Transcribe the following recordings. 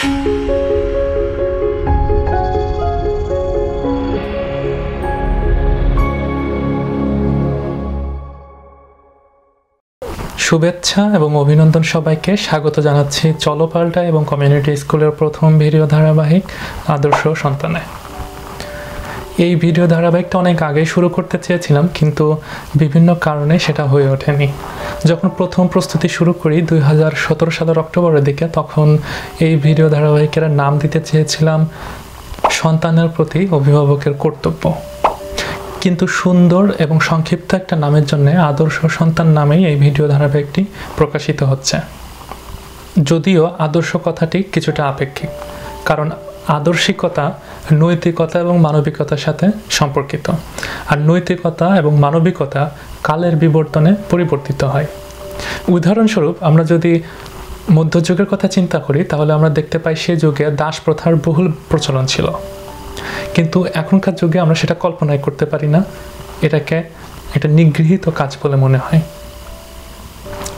শুভেচ্ছা এবং অভিনন্দন সবাইকে। স্বাগত জানাচ্ছি চলো পাল্টা এবং কমিউনিটি স্কুলের প্রথম ভিডিও ধারাবাহিক আদর্শ সন্তানে। এই ভিডিও ধারাবাহিকটা অনেক আগেই শুরু করতে চেয়েছিলাম, কিন্তু বিভিন্ন কারণে সেটা হয়ে ওঠেনি। যখন প্রথম প্রস্তুতি শুরু করি দুই হাজার সতেরো সালের অক্টোবরের দিকে, তখন এই ভিডিও ধারাবাহিকের নাম দিতে চেয়েছিলাম সন্তানের প্রতি অভিভাবকের কর্তব্য। কিন্তু সুন্দর এবং সংক্ষিপ্ত একটা নামের জন্য আদর্শ সন্তান নামেই এই ভিডিও ধারাবাহিকটি প্রকাশিত হচ্ছে। যদিও আদর্শ কথাটি কিছুটা আপেক্ষিক, কারণ আদর্শিকতা, নৈতিকতা এবং মানবিকতার সাথে সম্পর্কিত। আর নৈতিকতা এবং মানবিকতা কালের বিবর্তনে পরিবর্তিত হয়। উদাহরণস্বরূপ, আমরা যদি মধ্যযুগের কথা চিন্তা করি, তাহলে আমরা দেখতে পাই সে যুগে দাস প্রথার বহুল প্রচলন ছিল। কিন্তু এখনকার যুগে আমরা সেটা কল্পনাই করতে পারি না। এটাকে একটা নিগৃহীত কাজ বলে মনে হয়।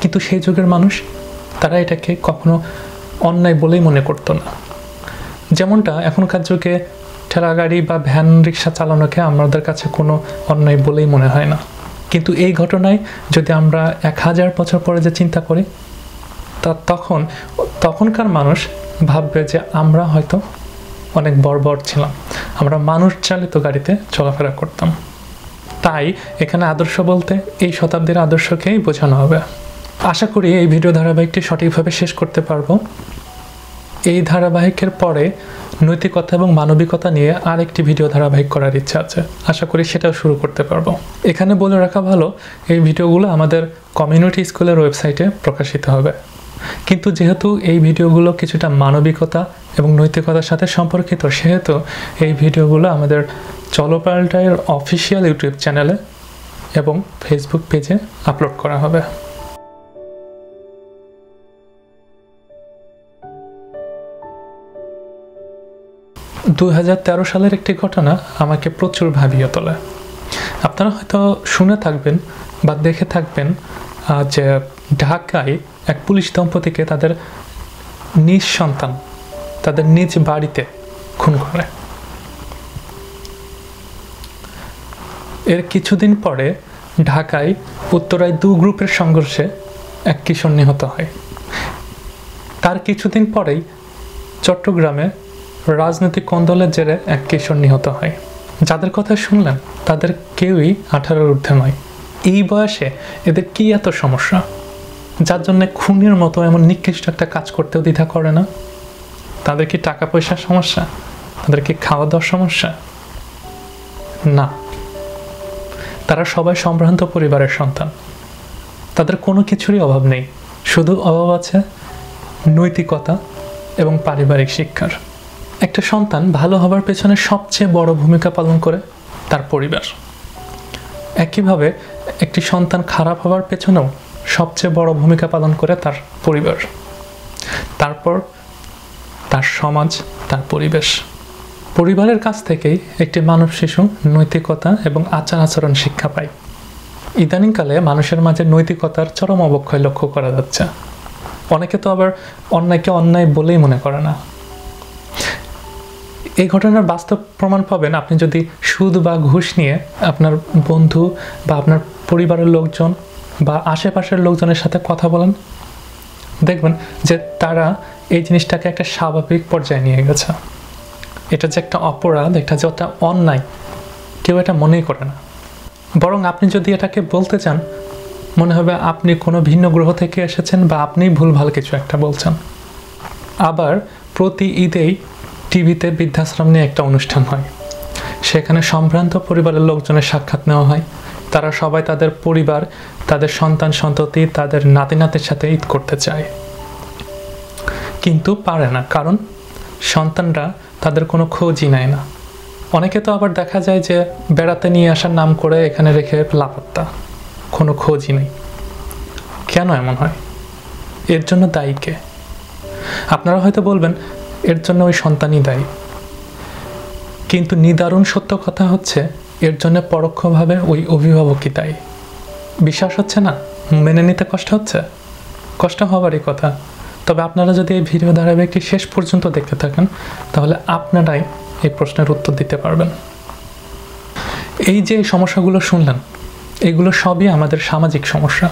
কিন্তু সেই যুগের মানুষ, তারা এটাকে কখনো অন্যায় বলেই মনে করতো না। যেমনটা এখনকার যুগে ঠেলা গাড়ি বা ভ্যান রিক্সা চালানোকে আমাদের কাছে কোনো অন্যায় বলেই মনে হয় না। কিন্তু এই ঘটনায় যদি আমরা এক হাজার বছর পরে যে চিন্তা করি, তা তখন, তখনকার মানুষ ভাববে যে আমরা হয়তো অনেক বড় ছিলাম। আমরা মানুষ চালিত গাড়িতে চলাফেরা করতাম। তাই এখানে আদর্শ বলতে এই শতাব্দীর আদর্শকেই বোঝানো হবে। আশা করি এই ভিডিও ধারাবাহিকটি সঠিকভাবে শেষ করতে পারব। এই ধারাবাহিকের পরে নৈতিকতা এবং মানবিকতা নিয়ে আরেকটি ভিডিও ধারাবাহিক করার ইচ্ছা আছে। আশা করি সেটাও শুরু করতে পারব। এখানে বলে রাখা ভালো, এই ভিডিওগুলো আমাদের কমিউনিটি স্কুলের ওয়েবসাইটে প্রকাশিত হবে। কিন্তু যেহেতু এই ভিডিওগুলো কিছুটা মানবিকতা এবং নৈতিকতার সাথে সম্পর্কিত, সেহেতু এই ভিডিওগুলো আমাদের চলপাল্টায়ের অফিসিয়াল ইউটিউব চ্যানেলে এবং ফেসবুক পেজে আপলোড করা হবে। দু হাজার তেরো সালের একটি ঘটনা আমাকে প্রচুর ভাবিয়ে তোলে। আপনারা হয়তো শুনে থাকবেন বা দেখে থাকবেন যে ঢাকায় এক পুলিশ দম্পতিকে তাদের নিজ সন্তান, তাদের নিজ বাড়িতে খুন করে। এর কিছুদিন পরে ঢাকায় উত্তরায় দু গ্রুপের সংঘর্ষে এক কিশোর নিহত হয়। তার কিছুদিন পরেই চট্টগ্রামে রাজনৈতিক কন্দলের জেরে এক কিশোর নিহত হয়। যাদের কথা শুনলেন, তাদের কেউই আঠারোর ঊর্ধ্বে নয়। এই বয়সে এদের কি এত সমস্যা? যার জন্য খুনের মতো এমন নিকৃষ্ট একটা কাজ করতেও দ্বিধা করে না? তাদের কি টাকা পয়সার সমস্যা? তাদের কি খাওয়া দাওয়ার সমস্যা? না। তারা সবাই সম্ভ্রান্ত পরিবারের সন্তান। তাদের কোনো কিছুরই অভাব নেই। শুধু অভাব আছে নৈতিকতা এবং পারিবারিক শিক্ষার। একটা সন্তান ভালো হবার পেছনে সবচেয়ে বড় ভূমিকা পালন করে তার পরিবার। একইভাবে একটি সন্তান খারাপ হওয়ার পেছনেও সবচেয়ে বড় ভূমিকা পালন করে তার পরিবার। তারপর তার সমাজ, তার পরিবেশ। পরিবারের কাছ থেকেই একটি মানব শিশু নৈতিকতা এবং আচার আচরণ শিক্ষা পায়। ইদানিংকালে মানুষের মাঝে নৈতিকতার চরম অবক্ষয় লক্ষ্য করা যাচ্ছে। অনেকে তো আবার অন্যায়কে অন্যায় বলেই মনে করে না। এই ঘটনার বাস্তব প্রমাণ পাবেন আপনি যদি সুদ বা ঘুষ নিয়ে আপনার বন্ধু বা আপনার পরিবারের লোকজন বা আশেপাশের লোকজনের সাথে কথা বলেন। দেখবেন যে তারা এই জিনিসটাকে একটা স্বাভাবিক পর্যায়ে নিয়ে গেছে। এটা যে একটা অপরাধ, এটা যে একটা অন্যায়, কেউ এটা মনেই করে না। বরং আপনি যদি এটাকে বলতে চান, মনে হবে আপনি কোনো ভিন্ন গ্রহ থেকে এসেছেন বা আপনি ভুলভাল কিছু একটা বলছেন। আবার প্রতি ঈদেই টিভিতে বৃদ্ধাশ্রম নিয়ে একটা অনুষ্ঠান হয়। সেখানে সম্ভ্রান্ত পরিবারের লোকজনের সাক্ষাৎ নেওয়া হয়। তারা সবাই তাদের পরিবার, তাদের সন্তান সন্ততি, তাদের নাতি নাতির সাথে ঈদ করতে চায়। কিন্তু পারে না, কারণ সন্তানরা তাদের কোনো খোঁজই নেয় না। অনেকে তো আবার দেখা যায় যে বেড়াতে নিয়ে আসার নাম করে এখানে রেখে লাপাত্তা, কোনো খোঁজই নেই। কেন এমন হয়? এর জন্য দায়ী কে? আপনারা হয়তো বলবেন এর জন্য ওই সন্তানই দায়ী। কিন্তু নিদারুণ সত্য কথা হচ্ছে, এর জন্য পরোক্ষভাবে ওই অভিভাবকই দায়ী। বিশ্বাস হচ্ছে না? মেনে নিতে কষ্ট হচ্ছে? কষ্ট হবারই কথা। তবে আপনারা যদি এই ভিডিও ধারাবাহিকটি শেষ পর্যন্ত দেখতে থাকেন, তাহলে আপনারাই এই প্রশ্নের উত্তর দিতে পারবেন। এই যে সমস্যাগুলো শুনলেন এগুলো সবই আমাদের সামাজিক সমস্যা।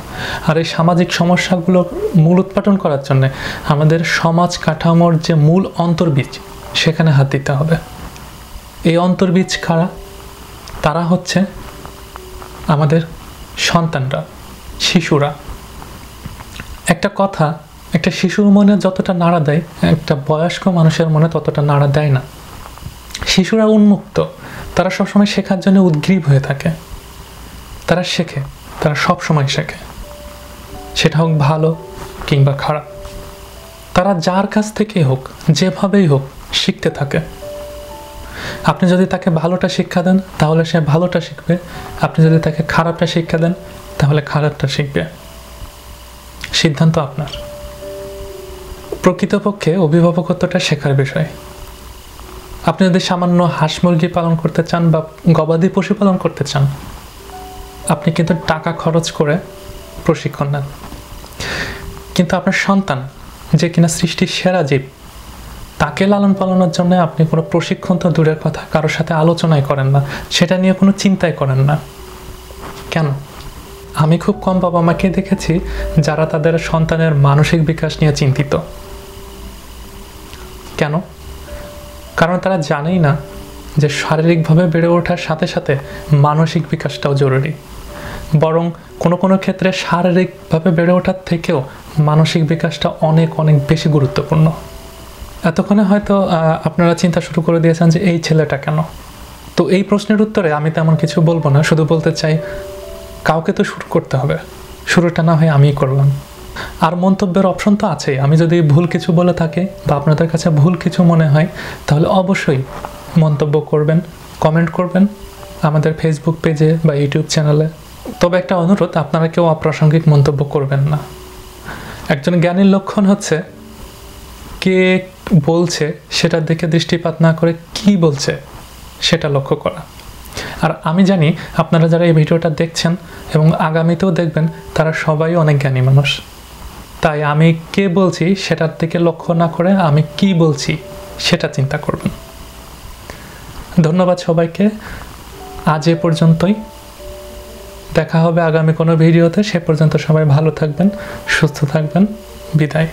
আর এই সামাজিক সমস্যাগুলো মূল উৎপাদন করার জন্য আমাদের সমাজ কাঠামোর যে মূল অন্তর্বীজ, সেখানে হাত দিতে হবে। এই অন্তর্বীজ কারা? তারা হচ্ছে আমাদের সন্তানরা, শিশুরা। একটা কথা, একটা শিশুর মনে যতটা নাড়া দেয়, একটা বয়স্ক মানুষের মনে ততটা নাড়া দেয় না। শিশুরা উন্মুক্ত, তারা সবসময় শেখার জন্য উদ্গ্রীব হয়ে থাকে। তারা শেখে, তারা সব সময় শেখে। সেটা হোক ভালো কিংবা খারাপ। তারা যার কাছ থেকেই হোক, যেভাবেই হোক শিখতে থাকে। আপনি যদি তাকে ভালোটা শিক্ষা দেন, তাহলে সে ভালোটা শিখবে। আপনি যদি তাকে খারাপটা শিক্ষা দেন, তাহলে খারাপটা শিখবে। সিদ্ধান্ত আপনার। প্রকৃতপক্ষে অভিভাবকত্বটা শেখার বিষয়। আপনি যদি সামান্য হাঁস মুরগি পালন করতে চান বা গবাদি পশু পালন করতে চান আপনি কিন্তু টাকা খরচ করে প্রশিক্ষণ নেন। কিন্তু আপনার সন্তান যে কিনা সৃষ্টির সেরা জীব, তাকে লালন পালনের জন্য আপনি কোনো প্রশিক্ষণ তো দূরের কথা, কারোর সাথে আলোচনাই করেন না, সেটা নিয়ে কোনো চিন্তাই করেন না। কেন? আমি খুব কম বাবা মাকে দেখেছি যারা তাদের সন্তানের মানসিক বিকাশ নিয়ে চিন্তিত। কেন? কারণ তারা জানেই না যে শারীরিকভাবে বেড়ে ওঠার সাথে সাথে মানসিক বিকাশটাও জরুরি। বরং কোনো কোনো ক্ষেত্রে শারীরিকভাবে বেড়ে ওঠার থেকেও মানসিক বিকাশটা অনেক অনেক বেশি গুরুত্বপূর্ণ। এতক্ষণে হয়তো আপনারা চিন্তা শুরু করে দিয়েছেন যে এই ছেলেটা কেন? তো এই প্রশ্নের উত্তরে আমি তেমন কিছু বলব না, শুধু বলতে চাই, কাউকে তো শুরু করতে হবে। শুরুটা না হয় আমিই করলাম। আর মন্তব্যের অপশন তো আছেই। আমি যদি ভুল কিছু বলে থাকি বা আপনাদের কাছে ভুল কিছু মনে হয়, তাহলে অবশ্যই মন্তব্য করবেন কমেন্ট করবেন আমাদের ফেসবুক পেজে বা ইউটিউব চ্যানেলে তবে একটা অনুরোধ, আপনারা কেউ অপ্রাসঙ্গিক মন্তব্য করবেন না। একজন জ্ঞানীর লক্ষণ হচ্ছে, কে বলছে সেটার দিকে দৃষ্টিপাত না করে কি বলছে সেটা লক্ষ্য করা। আর আমি জানি আপনারা যারা এই ভিডিওটা দেখছেন এবং আগামীতেও দেখবেন, তারা সবাই অনেক জ্ঞানী মানুষ। তাই আমি কে বলছি সেটার দিকে লক্ষ্য না করে আমি কি বলছি সেটা চিন্তা করবেন। ধন্যবাদ সবাইকে। আজ এ পর্যন্তই। দেখা হবে আগামী কোনো ভিডিওতে। সে পর্যন্ত সবাই ভালো থাকবেন, সুস্থ থাকবেন। বিদায়।